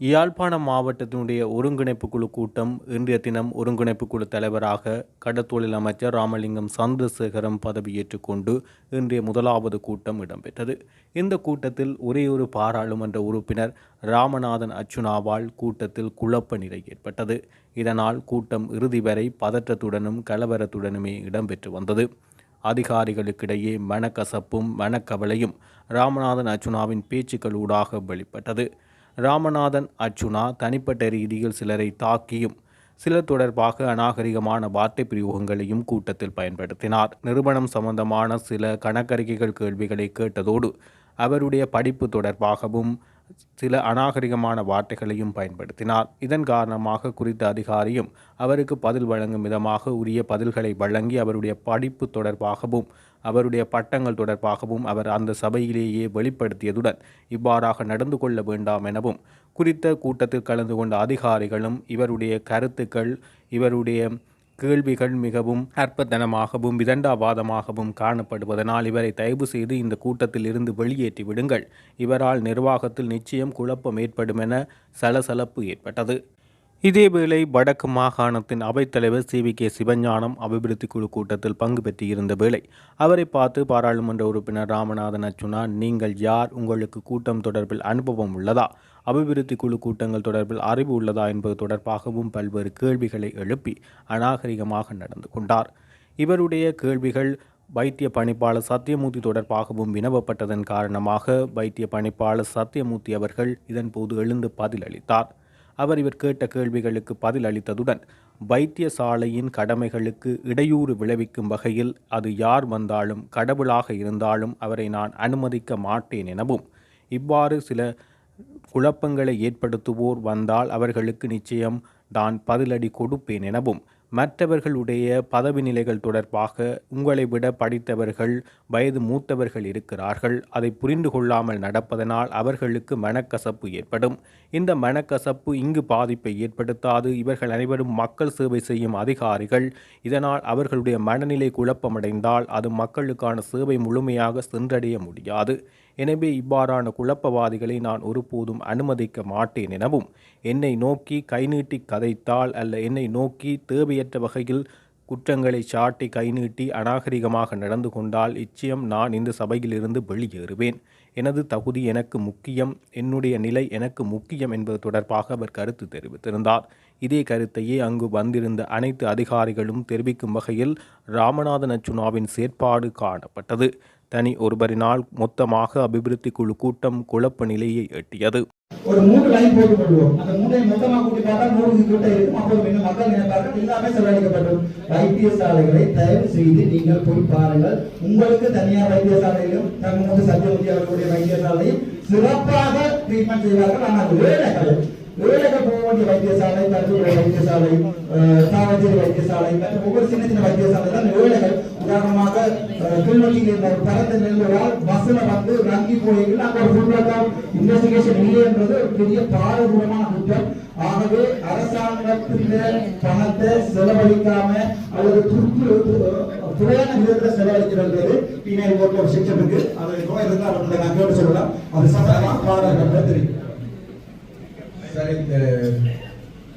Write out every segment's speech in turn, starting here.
யாழ்ப்பாணம் மாவட்டத்தினுடைய ஒருங்கிணைப்பு குழு கூட்டம் இன்றைய தினம் ஒருங்கிணைப்பு குழு தலைவராக கடத்தொழில் அமைச்சர் ராமலிங்கம் சந்திரசேகரம் பதவியேற்றுக் கொண்டு இன்றைய முதலாவது கூட்டம் இடம்பெற்றது. இந்த கூட்டத்தில் ஒரே ஒரு பாராளுமன்ற உறுப்பினர் ராமநாதன் அச்சுனாவால் கூட்டத்தில் குழப்ப நிலை ஏற்பட்டது. இதனால் கூட்டம் இறுதி வரை பதற்றத்துடனும் கலவரத்துடனுமே இடம்பெற்று வந்தது. அதிகாரிகளுக்கிடையே மனக்கசப்பும் மனக்கவலையும் ராமநாதன் அச்சுனாவின் பேச்சுக்களூடாக வெளிப்பட்டது. ராமநாதன் அர்ச்சுனா தனிப்பட்ட ரீதியில் சிலரை தாக்கியும் சிலர் தொடர்பாக அநாகரிகமான வார்த்தை பிரயோகங்களையும் கூட்டத்தில் பயன்படுத்தினார். நிறுவனம் சம்பந்தமான சில கணக்கறிக்கைகள் கேள்விகளை கேட்டதோடு அவருடைய படிப்பு தொடர்பாகவும் சில அநாகரிகமான வார்த்தைகளையும் பயன்படுத்தினார். இதன் காரணமாக குறித்த அதிகாரியும் அவருக்கு பதில் வழங்கும் விதமாக உரிய பதில்களை வழங்கி அவருடைய படிப்பு தொடர்பாகவும் அவருடைய பட்டங்கள் தொடர்பாகவும் அவர் அந்த சபையிலேயே வெளிப்படுத்தியதுடன் இவ்வாறாக நடந்து கொள்ள வேண்டாம் எனவும் குறித்த கூட்டத்தில் கலந்து கொண்ட அதிகாரிகளும் இவருடைய கருத்துக்கள் இவருடைய கேள்விகள் மிகவும் அற்பத்தனமாகவும் விதண்டாவாதமாகவும் காணப்படுவதனால் இவரை தயவு செய்து இந்த கூட்டத்தில் இருந்து வெளியேற்றி விடுங்கள். இவரால் நிர்வாகத்தில் நிச்சயம் குழப்பம் ஏற்படும் என சலசலப்பு ஏற்பட்டது. இதேவேளை வடக்கு மாகாணத்தின் அவைத்தலைவர் சி. வி. கே. சிவஞானம் அபிவிருத்தி குழு கூட்டத்தில் பங்கு பெற்றிருந்த வேளை அவரை பார்த்து பாராளுமன்ற உறுப்பினர் ராமநாதன் அச்சுனா நீங்கள் யார்? உங்களுக்கு கூட்டம் தொடர்பில் அனுபவம் உள்ளதா? அபிவிருத்தி குழு கூட்டங்கள் தொடர்பில் அறிவு உள்ளதா என்பது தொடர்பாகவும் பல்வேறு கேள்விகளை எழுப்பி அநாகரிகமாக நடந்து கொண்டார். இவருடைய கேள்விகள் வைத்திய பணிப்பாளர் சத்தியமூர்த்தி தொடர்பாகவும் வினவப்பட்டதன் காரணமாக வைத்திய பணிப்பாளர் சத்தியமூர்த்தி அவர்கள் இதன்போது எழுந்து பதிலளித்தார். அவர் இவர் கேட்ட கேள்விகளுக்கு பதில் அளித்ததுடன் வைத்தியசாலையின் கடமைகளுக்கு இடையூறு விளைவிக்கும் வகையில் அது யார் வந்தாலும் கடவுளாக இருந்தாலும் அவரை நான் அனுமதிக்க மாட்டேன் எனவும் இவ்வாறு சில குழப்பங்களை ஏற்படுத்துவோர் வந்தால் அவர்களுக்கு நிச்சயம் தான் பதிலடி கொடுப்பேன் எனவும் மற்றவர்களுடைய பதவி நிலைகள் தொடர்பாக உங்களை விட படித்தவர்கள் வயது மூத்தவர்கள் இருக்கிறார்கள். அதை புரிந்து கொள்ளாமல் நடப்பதனால் அவர்களுக்கு மனக்கசப்பு ஏற்படும். இந்த மனக்கசப்பு இங்கு பாதிப்பை ஏற்படுத்தாது. இவர்கள் அனைவரும் மக்கள் சேவை செய்யும் அதிகாரிகள். இதனால் அவர்களுடைய மனநிலை குழப்பமடைந்தால் அது மக்களுக்கான சேவை முழுமையாக சென்றடைய முடியாது. எனவே இவ்வாறான குழப்பவாதிகளை நான் ஒருபோதும் அனுமதிக்க மாட்டேன் எனவும் என்னை நோக்கி கை நீட்டி கதைத்தால் அல்ல என்னை நோக்கி தேவையற்ற வகையில் குற்றங்களை சாட்டி கை நீட்டி அநாகரிகமாக நடந்து கொண்டால் நிச்சயம் நான் இந்த சபையிலிருந்து வெளியேறுவேன். எனது தகுதி எனக்கு முக்கியம் என்னுடைய நிலை எனக்கு முக்கியம் என்பது தொடர்பாக அவர் கருத்து தெரிவித்திருந்தார். இதே கருத்தையே அங்கு வந்திருந்த அனைத்து அதிகாரிகளும் தெரிவிக்கும் வகையில் ராமநாதன் அச்சுனாவின் செயற்பாடு காணப்பட்டது. தனி ஒருவரினால் மொத்தமாக அபிவிருத்தி குழு கூட்டம் குழப்ப நிலையை எட்டியது. ஒரு மூன்று லைன் போட்டு கொள்வோம் அந்த மூன்றை மொத்தமாக கூட்டி பார்த்தா நூறு கிட்ட இருக்கும். அப்போது மீண்டும் மக்கள் நினைப்பார்கள் எல்லாமே செலவழிக்கப்படும். வைத்தியசாலைகளை தயவு செய்து நீங்கள் போய் பாருங்கள். உங்களுக்கு தனியார் வைத்தியசாலையிலும் தகுந்த சத்தியமூர்த்தி அவர்களுடைய வைத்தியசாலையும் சிறப்பாக ட்ரீட்மெண்ட் செய்வார்கள். ஆனால் வேலைகள் ஏழைகள் போக வேண்டிய வைத்தியசாலை தஞ்சூர் வைத்தியசாலை தாவஞ்சேரி வைத்தியசாலை மற்றும் ஒவ்வொரு சின்ன சின்ன வைத்தியசாலை தான் வேலைகள் உதாரணமாக அஹ், கிளிநொச்சியில் இருந்த ஒரு பரந்த நெல்லுரால் பஸ்ல வந்து ரங்கி போயிருக்கல அங்க ஒரு ஃபுல் இன்வெஸ்டிகேஷன் இல்லை என்றது ஒரு பெரிய பாரதூரமான குற்றம் ஆகவே அரசாங்கத்தின் பணத்தை செலவழிக்காம அல்லது துரு துறையான விதத்தில் செலவழிக்கிறது பின்னாடி போட்டு ஒரு சிஸ்டம் இருக்கு அது இருந்தால் நான் கேட்டு சொல்லலாம் அது சட்டமா பாராட்டு தெரியும் சார் இந்த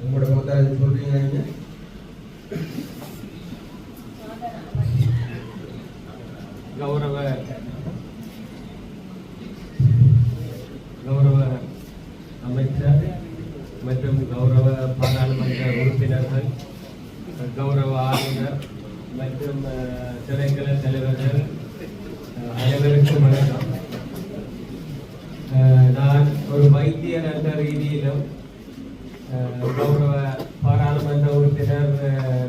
உங்களோட மொத்தம் சொல்றீங்க நீங்க? கௌரவ அமைச்சர் மற்றும் கௌரவ பாராளுமன்ற உறுப்பினர்கள் கௌரவ ஆளுநர் மற்றும் அஹ், திணைக்கள தலைவர்கள் அஹ், அனைவருக்கும் வணக்கம் அஹ், நான் ஒரு வைத்தியர் என்ற ரீதியிலும் அஹ், கௌரவ பாராளுமன்ற உறுப்பினர்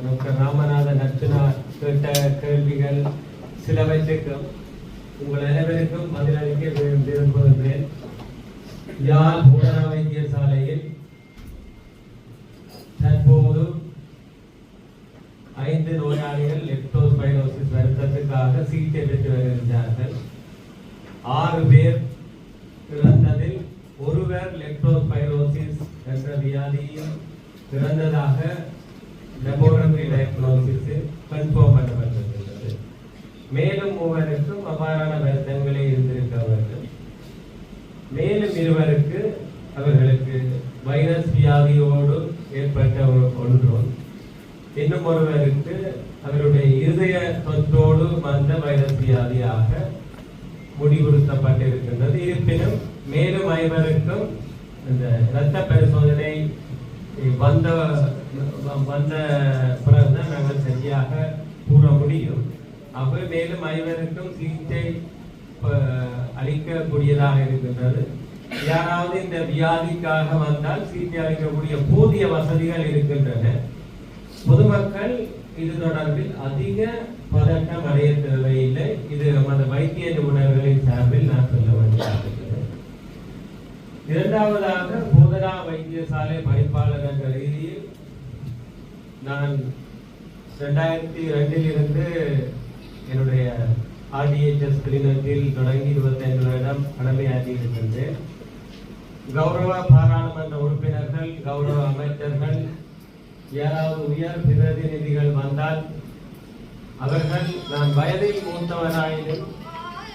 டாக்டர் ராமநாதன் அர்ச்சுனா கேட்ட கேள்விகள் சிலவற்றுக்கும் உங்கள் அனைவருக்கும் பதிலளிக்க வி- விரும்புகின்றேன். யாழ் புனர வைத்தியசாலையில் தற்போது ஐந்து நோயாளிகள் லெப்டோஸ்பைரோசிஸ் வருத்தத்துக்காக சிகிச்சை பெற்று வருகின்றார்கள். ஆறு பேர் இறந்ததில் ஒருவர் லெப்டோஸ்பைரோசிஸ் என்ற வியாதியில் இறந்ததாக லெபோரட்டரி டயக்னோசிஸ் கன்ஃபார்ம் பண்ணப்பட்டிருக்கிறது. மேலும் மூவருக்கும் அவ்வாறான வருத்தங்களே இருந்திருக்க வேண்டும் மேலும் இருவருக்கு அவர்களுக்கு வைரஸ் வியாதியோடு ஏற்பட்ட ஒரு ஒன்று. இன்னும் ஒருவருக்கு அவருடைய இருதய தொற்றோடு வந்த வைரஸ் வியாதியாக முடிவுறுத்தப்பட்டிருக்கின்றது. இருப்பினும் மேலும் ஐவருக்கும் இந்த இரத்த பரிசோதனை வந்த வந்த பிறகுதான் நாங்கள் சரியாக கூற முடியும். அப்போ மேலும் ஐவருக்கும் சிகிச்சை அளிக்கக்கூடியதாக இருக்கின்றது. யாராவது இந்த வியாதிக்காக வந்தால் சிகிச்சை அளிக்கக்கூடிய போதிய வசதிகள் இருக்கின்றன. பொதுமக்கள் இது தொடர்பில் அதிக பதட்டம் அடைய தேவையில்லை. இது நமது வைத்திய நிபுணர்களின் சார்பில் நான் சொல்ல வேண்டியது இரண்டாவதாக போதனா வைத்தியசாலை பணிப்பாளர் என்ற ரீதியில் நான் ரெண்டாயிரத்தி ரெண்டில் இருந்து என்னுடைய ஆர்டிஎச்எஸ் கிளினத்தில் தொடங்கி இருபத்தைந்து வருடம் கடமையாற்றி இருக்கின்றேன். கௌரவ பாராளுமன்ற உறுப்பினர்கள் கௌரவ அமைச்சர்கள் யாராவது உயர் பிரதிநிதிகள் வந்தால் அவர்கள் நான் வயதில் மூத்தவனாயினும்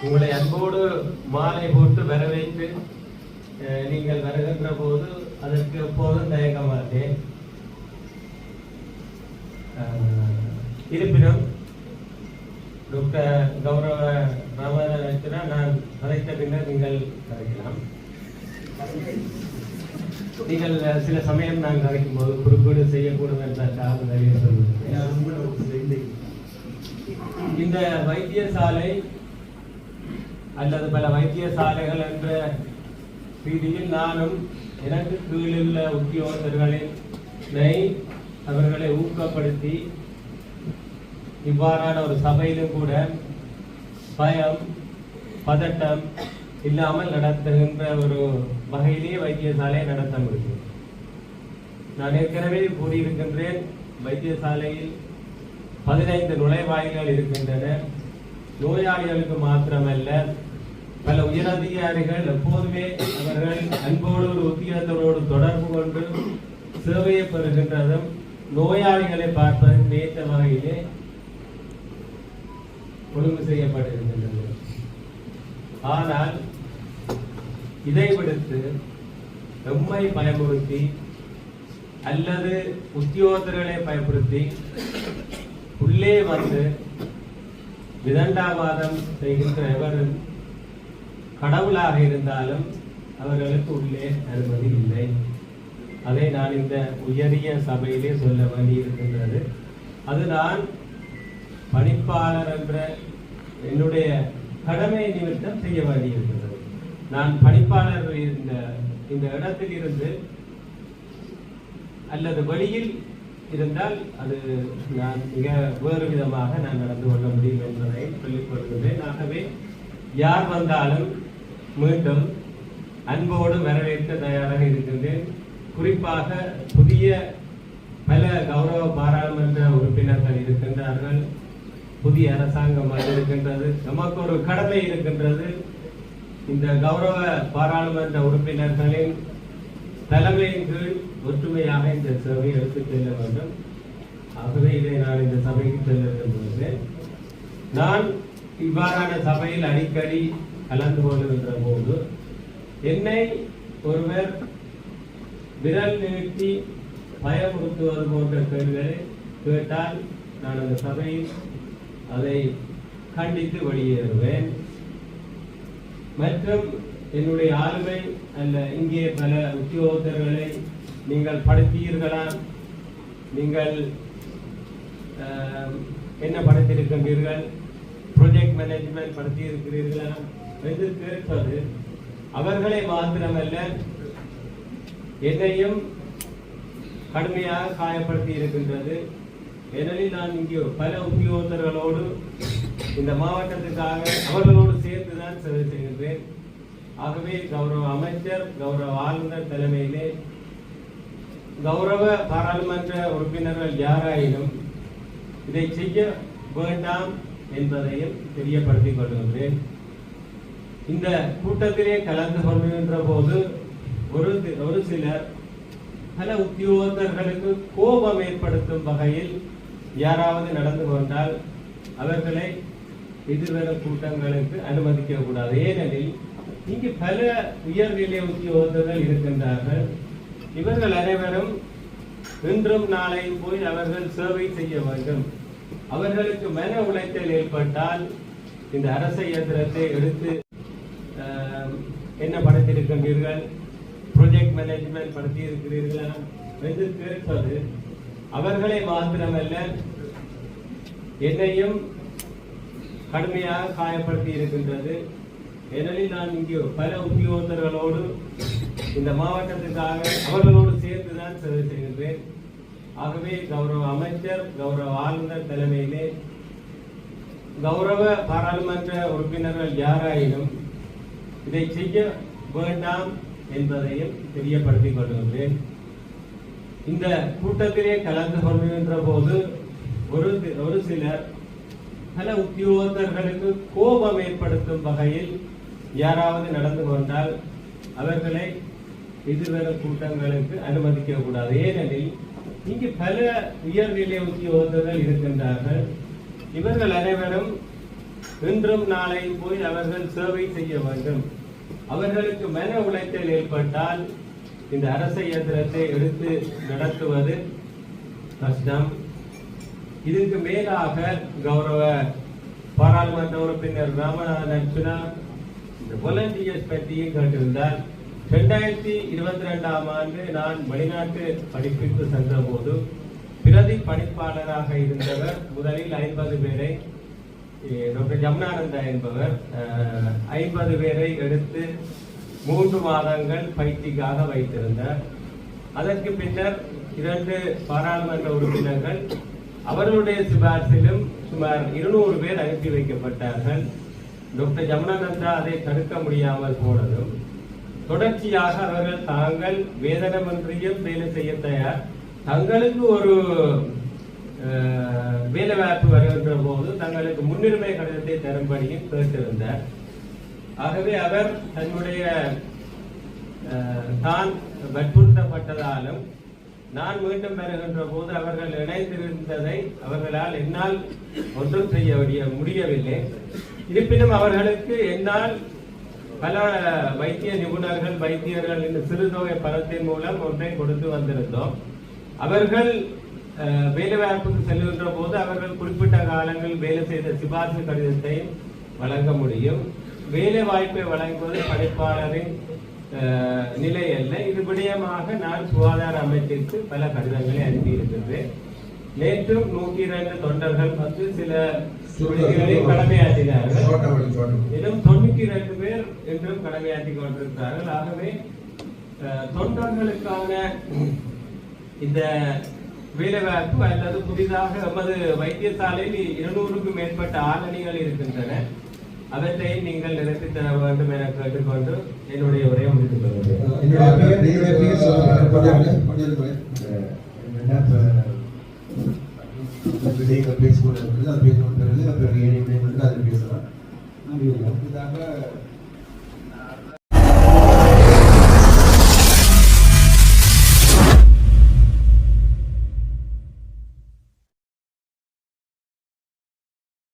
உங்களை அன்போடு மாலை போட்டு வரவேற்று நீங்கள் வருகின்ற போது அதற்கு எப்போதும் தயங்க மாட்டேன் இருப்பினும் டாக்டர் கௌரவ ராமநாதனா நான் அழைத்த பின்னர் நீங்கள் கரைக்கலாம். நீங்கள் சில சமயம் நான் கரைக்கும் போது குறுக்கீடு செய்யக்கூடும் என்ற காரணங்களை சொல்லுவேன் இந்த வைத்தியசாலை அல்லது பல வைத்தியசாலைகள் என்ற ரீதியில் நானும் எனக்கு கீழுள்ள உத்தியோகத்தர்களை அவர்களை ஊக்கப்படுத்தி இவ்வாறான ஒரு சபையிலும் கூட பயம் பதட்டம் இல்லாமல் நடத்துகின்ற ஒரு வகையிலேயே வைத்தியசாலையை நடத்த முடியும். நான் ஏற்கனவே கூறியிருக்கின்றேன் வைத்தியசாலையில் பதினைந்து நுழைவாயில்கள் இருக்கின்றன. நோயாளிகளுக்கு மாத்திரமல்ல பல உயரதிகாரிகள் எப்போதுமே அவர்கள் அன்போடு ஒரு உத்தியோகத்தோடு தொடர்பு கொண்டு சேவையை பெறுகின்றதும் நோயாளிகளை பார்ப்பதும் நேர்த்த வகையிலே ஒழுங்கு செய்யப்பட்டிருக்கின்றது ஆனால் இதை விடுத்து எம்மை பயமுறுத்தி அல்லது உத்தியோகத்தர்களை பயன்படுத்தி உள்ளே வந்து விதண்டாவாதம் செய்கின்ற எவரும் கடவுளாக இருந்தாலும் அவர்களுக்கு உள்ளே அனுமதி இல்லை. அதை நான் இந்த உயரிய சபையிலே சொல்ல வேண்டியிருக்கின்றது. அது நான் பணிப்பாளர் என்ற என்னுடைய கடமை நிமித்தம் செய்ய வேண்டியிருக்கின்றது. நான் பணிப்பாளர் இந்த இந்த இடத்தில் இருந்து அல்லது வழியில் இருந்தால் அது நான் மிக வேறு விதமாக நான் நடந்து கொள்ள முடியும் என்பதை சொல்லிக் கொள்கிறேன் ஆகவே யார் வந்தாலும் மீண்டும் அன்போடு வரவேற்க தயாராக இருக்கின்றேன். குறிப்பாக புதிய பல கௌரவ பாராளுமன்ற உறுப்பினர்கள் இருக்கின்றார்கள். புதிய அரசாங்கம் வந்திருக்கின்றது நமக்கு ஒரு கடமை இருக்கின்றது. இந்த கௌரவ பாராளுமன்ற உறுப்பினர்களின் தலைமையின் கீழ் ஒற்றுமையாக இந்த சபையை எடுத்துச் செல்ல வேண்டும். ஆகவே இதை நான் இந்த சபைக்கு செல்ல விரும்புகிறேன். நான் இவ்வாறான சபையில் அடிக்கடி கலந்து கொள்கின்ற போது என்னை ஒருவர் விரல் நிறுத்தி பயமுறுத்துவது போன்ற கேள்விகளை கேட்டால் நான் அந்த சபையில் அதை கண்டித்து வெளியேறுவேன். மற்றும் என்னுடைய ஆளுமை அல்ல இங்கே பல உத்தியோகத்தர்களை நீங்கள் படுத்தீர்களா? நீங்கள் என்ன படித்திருக்கின்றீர்கள்? Project management படுத்தியிருக்கிறீர்களா? என்று அவர்களை மாத்திரமல்ல என்னையும் கடுமையாக காயப்படுத்தி இருக்கின்றது. ஏனெனில் நான் இங்கே பல உத்தியோகத்தர்களோடு இந்த மாவட்டத்துக்காக அவர்களோடு சேர்ந்து தான் சேவை செய்கின்றேன். ஆகவே கௌரவ அமைச்சர் கௌரவ ஆளுநர் தலைமையிலே கௌரவ பாராளுமன்ற உறுப்பினர்கள் யாராயினும் இதை செய்ய வேண்டாம் என்பதையும் தெரியப்படுத்திக் கொள்கின்றேன். இந்த கூட்டத்திலே கலந்து கொள்கின்ற போது ஒரு ஒரு சிலர் பல உத்தியோகத்தர்களுக்கு கோபம் ஏற்படுத்தும் வகையில் யாராவது நடந்து கொண்டால் அவர்களை எதிர்வர கூட்டங்களுக்கு அனுமதிக்க கூடாது. ஏனெனில் இங்கு பல உயர்நிலை உத்தியோகத்தர்கள் இருக்கின்றார்கள். இவர்கள் அனைவரும் இன்றும் நாளையும் போய் அவர்கள் சேவை செய்ய வேண்டும். அவர்களுக்கு மன உளைச்சல் ஏற்பட்டால் இந்த அரச இயந்திரத்தை எடுத்து என்ன படைத்திருக்கின்றீர்கள்? ப்ரொஜெக்ட் மேனேஜ்மெண்ட் படுத்தி இருக்கிறீர்களா என்று கேட்பது அவர்களை மாத்திரமல்ல என்னையும் கடுமையாக காயப்படுத்தி இருக்கின்றது ஏனெனில் நான் இங்கே பல உத்தியோகத்தர்களோடு இந்த மாவட்டத்திற்காக அவர்களோடு சேர்ந்துதான் சேவை செய்கின்றேன். ஆகவே கௌரவ அமைச்சர் கௌரவ ஆளுநர் தலைமையிலே கௌரவ பாராளுமன்ற உறுப்பினர்கள் யாராயினும் இதை செய்ய வேண்டாம் என்பதையும் தெரியப்படுத்திக் கொள்கின்றேன். இந்த கூட்டத்திலே கலந்து கொள்கின்ற போது ஒரு ஒரு சிலர் பல உத்தியோகத்தர்களுக்கு கோபம் ஏற்படுத்தும் வகையில் யாராவது நடந்து கொண்டால் அவர்களை எதிர்வரும் கூட்டங்களுக்கு அனுமதிக்க கூடாது. ஏனெனில் இங்கு பல உயர்நிலை உத்தியோகத்தர்கள் இருக்கின்றார்கள். இவர்கள் அனைவரும் இன்றும் நாளையும் போய் அவர்கள் சேவை செய்ய வேண்டும். அவர்களுக்கு மன உளைச்சல் ஏற்பட்டால் இந்த அரச இயந்திரத்தை எடுத்து நடத்துவது கஷ்டம். இதுக்கு மேலாக கௌரவ பாராளுமன்ற உறுப்பினர் ராமநாதன் அர்ச்சுனா இந்த வாலண்டியர்ஸ் பற்றியும் கேட்டிருந்தார். ரெண்டாயிரத்தி இருபத்தி ரெண்டாம் ஆண்டு நான் வெளிநாட்டு படிப்பிற்கு சென்ற போது பிரதி பணிப்பாளராக இருந்தவர் முதலில் ஐம்பது பேரை டாக்டர் ஜமுனானந்தா என்பவர் ஐம்பது பேரை எடுத்து மூன்று மாதங்கள் பயிற்சிக்காக வைத்திருந்தார். அதற்கு பின்னர் இரண்டு பாராளுமன்ற உறுப்பினர்கள் அவர்களுடைய சிபாரிசிலும் சுமார் இருநூறு பேர் அனுப்பி வைக்கப்பட்டார்கள். டாக்டர் ஜமுனானந்தா அதை தடுக்க முடியாமல் போனதும் தொடர்ச்சியாக அவர்கள் தாங்கள் வேதனமின்றியும் வேலை செய்ய தயார். தங்களுக்கு ஒரு அஹ், வேலை வாய்ப்பு வருகின்ற போது தங்களுக்கு முன்னுரிமை கடிதத்தை தரும்படியும் கேட்டிருந்தார். ஆகவே அவர் தன்னுடைய அஹ், தான் வற்புறுத்தப்பட்டதாலும் நான் மீண்டும் வருகின்ற போது அவர்கள் இணைந்திருந்ததை அவர்களால் என்னால் ஒன்றும் செய்ய முடியவில்லை. இருப்பினும் அவர்களுக்கு என்னால் பல வைத்திய நிபுணர்கள் வைத்தியர்கள் இந்த சிறுதொகை பணத்தின் மூலம் ஒன்றை கொடுத்து வந்திருந்தோம். அவர்கள் வேலைவாய்ப்புக்கு செல்கின்ற போது அவர்கள் குறிப்பிட்ட காலங்கள் வேலை செய்த சிபாரிசு கடிதத்தை வழங்க முடியும். வேலை வாய்ப்பை வழங்குவது படைப்பாளரின் அஹ், நிலை அல்ல. இது விடயமாக நான் சுகாதார அமைச்சிற்கு பல கடிதங்களை அனுப்பியிருக்கின்றேன் நேற்றும் நூற்றி இரண்டு தொண்டர்கள் வந்து சில கடமையாற்றினார்கள். இன்னும் தொண்ணூற்றி ரெண்டு பேர் என்றும் கடமையாற்றி கொண்டிருக்கிறார்கள் ஆகவே தொண்டர்களுக்கான இந்த வேலைவாய்ப்பு அல்லது புதிதாக எமது வைத்தியசாலையில் இருநூறுக்கும் மேற்பட்ட ஆளணிகள் இருக்கின்றன அவற்றையும் நீங்கள் நிறுத்தி தர வேண்டும் என கேட்டுக்கொண்டு என்னுடைய உரையை முடித்துக் கொள்கிறேன் இருக்குது அது விடயங்களுக்கு அதில் பேசலாம் புதிதாக